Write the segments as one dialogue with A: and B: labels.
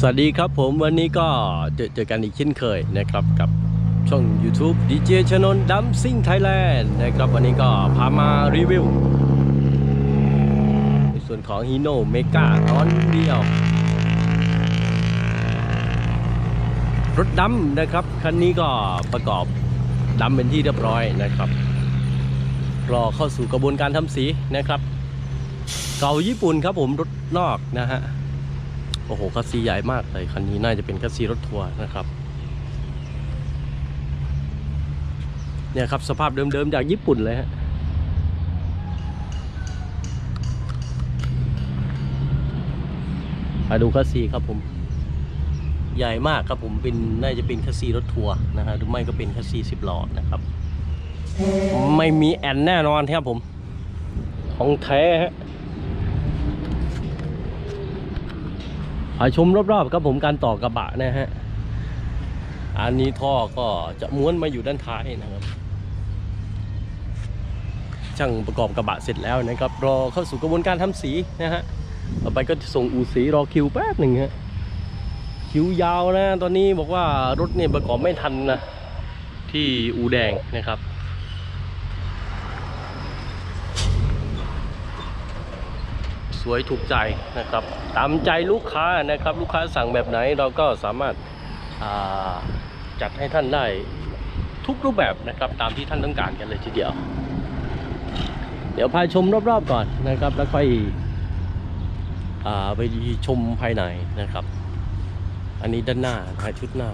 A: สวัสดีครับผมวันนี้ก็เจอเจอกันอีกเช่นเคยนะครับกับช่อง YouTube DJ ชนนดัมซิ่งไทยแลนด์นะครับวันนี้ก็พามารีวิวในส่วนของ Hino Mega ตอนเดียว รถดำนะครับ คันนี้ก็ประกอบดำเป็นที่เรียบร้อยนะครับ รอเข้าสู่กระบวนการทำสีนะครับ เก่าญี่ปุ่นครับผมรถนอกนะฮะ โอ้โหคัสซีใหญ่มากเลยคันนี้น่าจะเป็นคัสซีรถทัวร์นะครับเนี่ยครับสภาพเดิมๆจากญี่ปุ่นเลยฮะมาดูคัสซีครับผม ใหญ่มากครับผมเป็นน่าจะเป็นคัสซีรถทัวร์นะฮะหรือไม่ก็เป็นคัสซีสิบล้อนะครับ ไม่มีแอนแน่นอนครับผม ของแท้ฮะ พาชมรอบๆครับผมการต่อกระบะนะฮะ อันนี้ท่อก็จะม้วนมาอยู่ด้านท้ายนะครับ ช่างประกอบกระบะเสร็จแล้วนะครับ รอเข้าสู่กระบวนการทำสีนะฮะ ต่อไปก็ส่งอูสีรอคิวแป๊บหนึ่งฮะ คิวยาวนะ ตอนนี้บอกว่ารถเนี่ยประกอบไม่ทันนะ ที่อูแดงนะครับ วยถูกใจนะครับ ตามใจลูกค้านะครับ ลูกค้าสั่งแบบไหนเราก็สามารถาจัดให้ท่านได้ทุกรูปแบบนะครับ ตามที่ท่านต้องการกันเลยทีเดียว เดี๋ยวพาชมรอบๆก่อนนะครับ แล้วค่อยอาไปชมภายในนะครับ อันนี้ด้านหน้านะชุดหน้า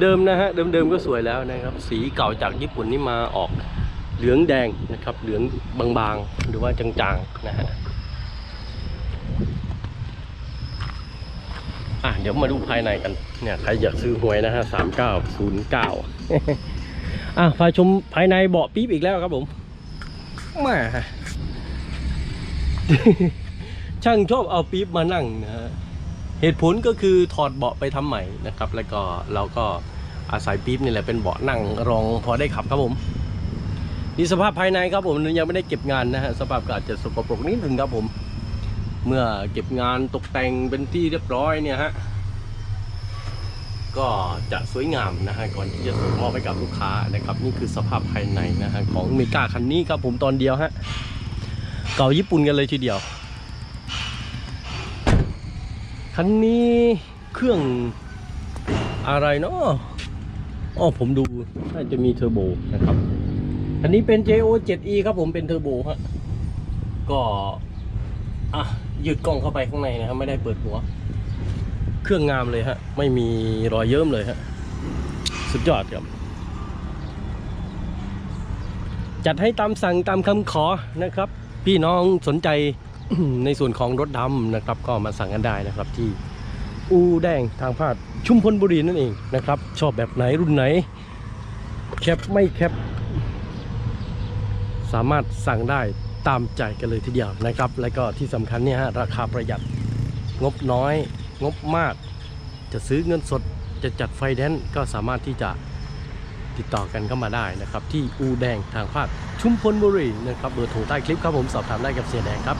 A: เดิมๆนะฮะเดิมๆก็สวยแล้วนะครับ สีเก่าจากญี่ปุ่นนี่มาออก เหลืองแดงนะครับ เหลืองบางๆ หรือว่าจางๆนะฮะอะเดี๋ยวมาดูภายในกันเนี่ยใครอยากซื้อหวยนะฮะสามเก้าศูนย์เก้าอะพาชมภายในเบาะปี๊บอีกแล้วครับผมแมาช่างชอบเอาปี๊บมานั่งนะฮะเหตุผลก็คือถอดเบาะไปทำใหม่นะครับ แล้วก็เราก็อาศัยปี๊บนี่แหละเป็นเบาะนั่งรองพอได้ขับครับผม นี่สภาพภายในครับผมยังไม่ได้เก็บงานนะฮะสภาพอาจจะสกปรกนิดหนึ่งครับผม เมื่อเก็บงานตกแต่งเป็นที่เรียบร้อยเนี่ยฮะก็จะสวยงามนะฮะก่อนที่จะส่งมอบให้กับลูกค้านะครับ นี่คือสภาพภายในนะฮะของเมกาคันนี้ครับผมตอนเดียวฮะเก่าญี่ปุ่นกันเลยทีเดียว คันนี้เครื่องอะไรเนาะอ๋อผมดูน่าจะมีเทอร์โบนะครับ อันนี้เป็น JO 7E ครับผมเป็นเทอร์โบฮะก็อะหยืดกล้องเข้าไปข้างในนะครับไม่ได้เปิดหัว เครื่องงามเลยฮะ ไม่มีรอยเยิ้มเลยฮะ สุดยอดครับ จัดให้ตามสั่งตามคำขอนะครับ พี่น้องสนใจในส่วนของรถดำนะครับ ก็มาสั่งกันได้นะครับที่อูแดงทางพาดชุมพลบุรีนั่นเองนะครับ ชอบแบบไหนรุ่นไหน แคปไม่แคป สามารถสั่งได้ตามใจกันเลยทีเดียวนะครับ และก็ที่สำคัญเนี่ยฮะราคาประหยัดงบน้อย งบมาก จะซื้อเงินสดจะจัดไฟแนนซ์ก็สามารถที่จะติดต่อกันเข้ามาได้นะครับ ที่อูแดงทางภาคชุมพลบุรีนะครับเบอร์โทรใต้คลิปครับผมสอบถามได้กับเสียแดงครับ